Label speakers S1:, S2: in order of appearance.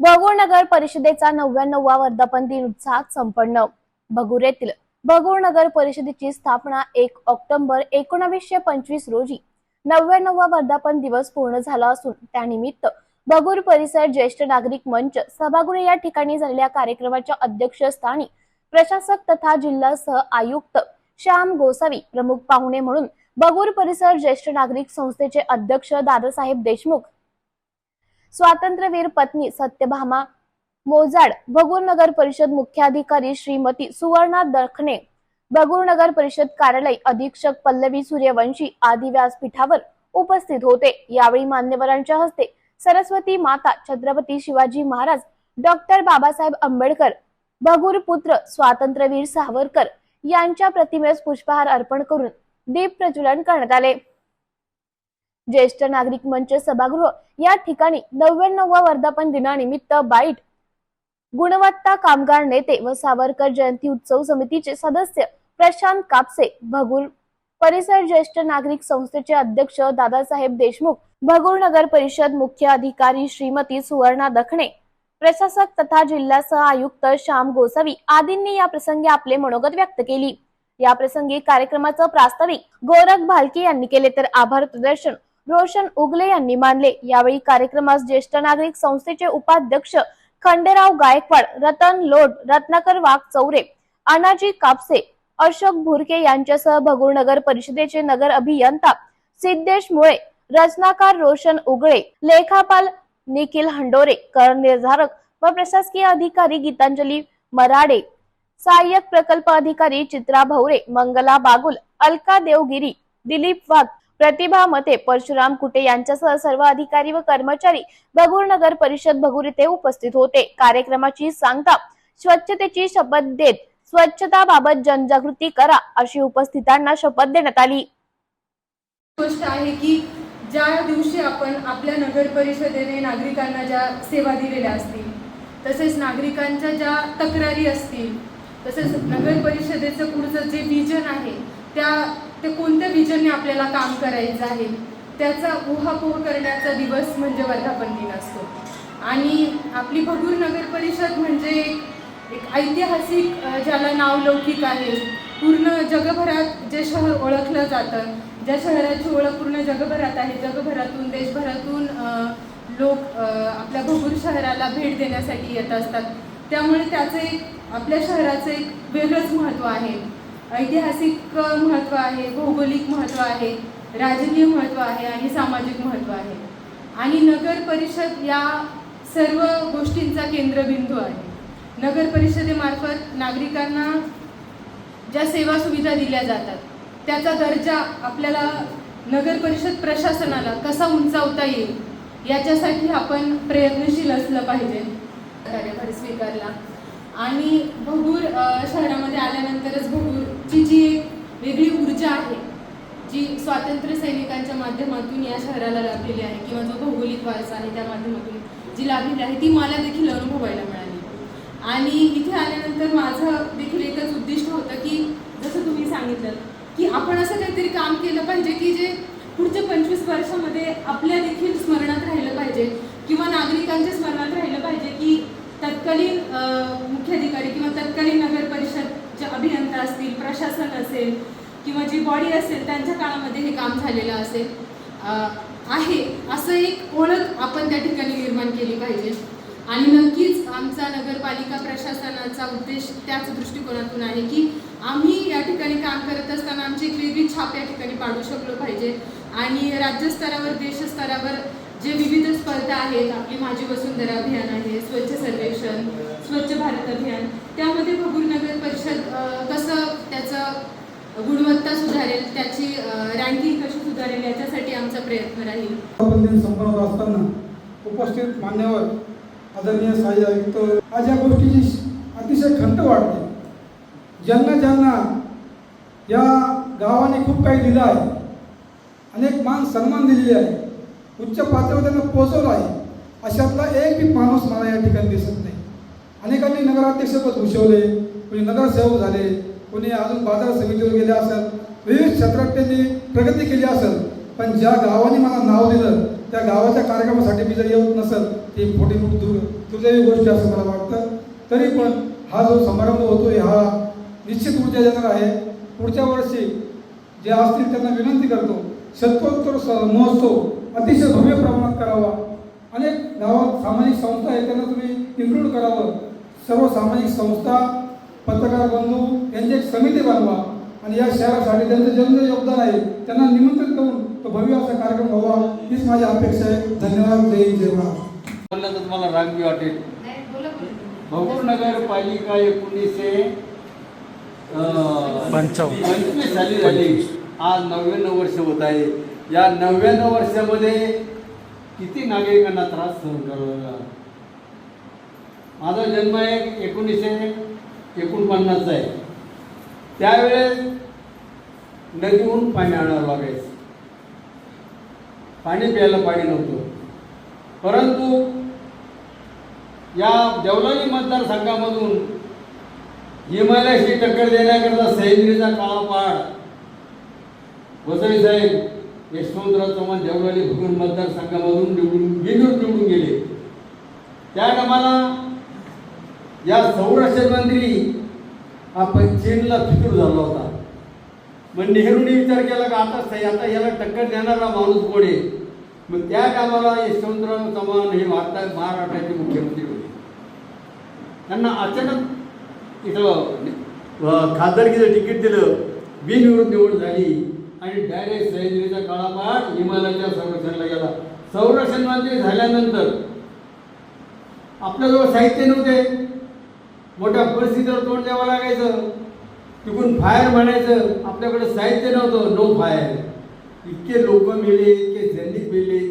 S1: भगूर नगर परिषदेचा नव्याण्णववा वर्धापन दिन उत्साहात संपन्न. भगूर येथील भगूर नगर परिषदेची स्थापना एक ऑक्टोबर एकोणावीसशे पंचवीस रोजी नव्याण्णववा वर्धापन दिवस पूर्ण झाला असून त्यानिमित्त भगूर परिसर ज्येष्ठ नागरिक मंच सभागृह या ठिकाणी झालेल्या कार्यक्रमाच्या अध्यक्षस्थानी प्रशासक तथा जिल्हा सह आयुक्त श्याम गोसावी प्रमुख पाहुणे म्हणून बगूर परिसर ज्येष्ठ नागरिक संस्थेचे अध्यक्ष दादासाहेब देशमुख स्वातंत्र्यवीर पत्नी सत्यभामा मोजाड भगूर नगर परिषद मुख्याधिकारी श्रीमती सुवर्णा दखणे भगूर नगर परिषद कार्यालय अधीक्षक पल्लवी सूर्यवंशी आदी व्यासपीठावर उपस्थित होते. यावेळी मान्यवरांच्या हस्ते सरस्वती माता छत्रपती शिवाजी महाराज डॉक्टर बाबासाहेब आंबेडकर भगूर पुत्र स्वातंत्र्यवीर सावरकर यांच्या प्रतिमेस पुष्पहार अर्पण करून दीप प्रज्वलन करण्यात आले. ज्येष्ठ नागरिक मंच सभागृह या ठिकाणी नव्याण्णववा वर्धापन दिनानिमित्त बाईट गुणवत्ता कामगार नेते व सावरकर जयंती उत्सव समितीचे सदस्य प्रशांत कापसे भगूर परिसर ज्येष्ठ नागरिक संस्थेचे अध्यक्ष दादासाहेब देशमुख भगूर नगर परिषद मुख्य अधिकारी श्रीमती सुवर्णा दखणे प्रशासक तथा जिल्हा सह आयुक्त श्याम गोसावी आदींनी या प्रसंगी आपले मनोगत व्यक्त केली. या प्रसंगी कार्यक्रमाचं प्रास्ताविक गोरख भालके यांनी केले तर आभार प्रदर्शन रोशन उगले यांनी मानले. यावेळी कार्यक्रमास ज्येष्ठ नागरिक संस्थेचे उपाध्यक्ष खंडेराव गायकवाड रतन लोड रत्नाकर वाघ चौरे अनाजी कापसे अशोक भुरके यांच्यासह भगूर नगर परिषदेचे नगर अभियंता सिद्धेश मुळे रचनाकार रोशन उगळे लेखापाल निखिल हंडोरे कर निर्धारक व प्रशासकीय अधिकारी गीतांजली मराडे सहाय्यक प्रकल्प अधिकारी चित्रा भवरे मंगला बागुल अलका देवगिरी दिलीप वाघ प्रतिभा मते परशुराम कुटे यांच्यासह सर्व अधिकारी व कर्मचारी भगूर नगर परिषद भगूर येथे उपस्थित होते. कार्यक्रमाची सांगता स्वच्छतेची शपथ देत स्वच्छताबाबत जनजागृती करा अशी उपस्थितांना शपथ देण्यात आली.
S2: गोष्ट आहे की ज्या दिवशी आपण आपल्या नगर परिषदेने नागरिकांना ज्या सेवा दिलेल्या असतील तसेच नागरिकांच्या ज्या तक्रारी असतील तसेच नगर परिषदेचं पुढचं जे विजन आहे त्या ते कोणत्या विजनने आपल्याला काम करायचं आहे त्याचा उहापोह करण्याचा दिवस म्हणजे वर्धापन दिन असतो. आणि आपली भगूर नगर परिषद म्हणजे एक एक ऐतिहासिक ज्याला नाव लौकिक आहे पूर्ण जगभरात जे शहर ओळखलं जातं ज्या शहराची ओळख पूर्ण जगभरात आहे जगभरातून देशभरातून लोक आपल्या भगूर शहराला भेट देण्यासाठी येत असतात. त्यामुळे त्याचं एक आपल्या शहराचं एक वेगळंच महत्त्व आहे. ऐतिहासिक महत्त्व आहे भौगोलिक महत्त्व आहे राजकीय महत्त्व आहे आणि सामाजिक महत्त्व आहे. आणि नगर परिषद या सर्व गोष्टींचा केंद्रबिंदू आहे. नगर परिषदेमार्फत नागरिकांना ज्या सेवा सुविधा दिल्या जातात त्याचा दर्जा आपल्याला नगर परिषद प्रशासनाला कसा उंचावता येईल याच्यासाठी आपण प्रयत्नशील असलं पाहिजे. कार्यभार स्वीकारला. आणि भगूर शहरामध्ये आल्यानंतरच भगूरची जी एक वेगळी ऊर्जा आहे जी स्वातंत्र्य सैनिकांच्या माध्यमातून या शहराला लाभलेली आहे किंवा जो भौगोलिक वारसा आहे त्या माध्यमातून जी लाभलेली आहे ती मला देखील अनुभवायला मिळाली. आणि इथे आल्यानंतर माझं देखील एकच उद्दिष्ट होतं की जसं तुम्ही सांगितलं की आपण असं काहीतरी काम केलं पाहिजे की जे पुढच्या पंचवीस वर्षामध्ये आपल्या देखील स्मरणात राहिलं पाहिजे किंवा नागरिकांच्या स्मरणात राहिलं पाहिजे की तत्कालीन अधिकारी किंवा तत्कालीन नगर परिषदच्या अभियंता असतील प्रशासन असेल किंवा जी बॉडी असेल त्यांच्या काळामध्ये हे काम झालेलं असेल. आहे असं एक ओळख आपण त्या ठिकाणी निर्माण केली पाहिजे. आणि नक्कीच आमचा नगरपालिका प्रशासनाचा उद्देश त्याच दृष्टिकोनातून आहे की आम्ही या ठिकाणी काम करत असताना आमची एक वेगळी छाप या ठिकाणी पाडू शकलो पाहिजे. आणि राज्यस्तरावर देशस्तरावर जे विविध स्पर्धा आहेत आपली माझी वसुंधरा अभियान आहे स्वच्छ सर्वेक्षण स्वच्छ भारत अभियान त्यामध्ये भगूर नगर परिषद कसं त्याचं गुणवत्ता सुधारेल त्याची रँकिंग कशी सुधारेल याच्यासाठी आमचा प्रयत्न राहील.
S3: दिन संपन्न असताना उपस्थित मान्यवर आदरणीय सहाय्य आयुक्त आज या गोष्टीची अतिशय खंत वाटते ज्यांना ज्यांना या गावाने खूप काही दिलं आहे अनेक मान सन्मान दिलेले आहे उच्च पातळीवर त्यांना पोहोचवलं आहे. अशातला एक बी माणूस मला या ठिकाणी दिसत नाही. अनेकांनी नगराध्यक्षपद भूषवले कोणी नगरसेवक झाले कोणी अजून बाजार समितीवर गेले असेल विविध क्षेत्रात त्यांनी प्रगती केली असेल पण ज्या गावाने मला नाव दिलं त्या गावाच्या कार्यक्रमासाठी मी जर येत नसेल ती मोठी खूप दूर दुर्दैवी गोष्ट असं मला वाटतं. तरी पण हा जो समारंभ होतोय हा निश्चित ऊर्जाजनक आहे. पुढच्या वर्षी जे असतील त्यांना विनंती करतो शतकोत्तर स- महोत्सव अतिशय भव्य प्रमाणात करावा. अनेक गावात सामाजिक संस्था आहेत त्यांना तुम्ही इन्क्लूड करावं. सर्व सामाजिक संस्था पत्रकार बंधू यांची एक समिती बनवा. आणि या शहरासाठी त्यांचं ज्यांचं योगदान आहे त्यांना निमंत्रित करून तो भव्य असा कार्यक्रम व्हावा हीच माझी अपेक्षा आहे. धन्यवाद. जय हिंद, जय
S4: तर तुम्हाला राग वाटेल. भगूर नगर पालिका एकोणीसशे. पंचवीस साली झाली. आज नव्याण्णव वर्ष होत आहे. या नव्याण्णव वर्षामध्ये किती नागरिकांना त्रास सहन करावा? लागला माझा जन्म एक एकोणीसशे एकोणपन्नासचा आहे. त्यावेळेस नदीहून पाणी आणावं लागायचं. पाणी प्यायला पाणी नव्हतं. परंतु या देवलाली मतदारसंघामधून हिमालयाशी टक्कर देण्याकरता सह्याद्रीचा काळापाड. वसई साहेब यशवंतराव चव्हाण देवलाली भुगून मतदारसंघामधून निवडून बिनून निवडून गेले. त्या कामाला या संरक्षण मंत्री हा चीनला फिकूर झाला होता. मग नेहरूने विचार केला का आता सही आता याला टक्कर देणारा माणूस कोण आहे? मग त्या कामाला यशवंतराव चव्हाण हे भारता महाराष्ट्राचे मुख्यमंत्री होते. त्यांना अचानक इथं खासदारकीचं तिकीट दिलं. बिनविरोध निवड झाली. आणि डायरेक्ट सह्याद्रीचा काळापाड हिमालयाच्या संरक्षणाला गेला. संरक्षण मंत्री झाल्यानंतर आपल्याजवळ साहित्य नव्हते. मोठ्या परिस्थितीवर तोंड द्यावं लागायचं. तिकडून फायर म्हणायचं. आपल्याकडे साहित्य नव्हतं. नो फायर इतके लोक मेले इतके सैनिक मेले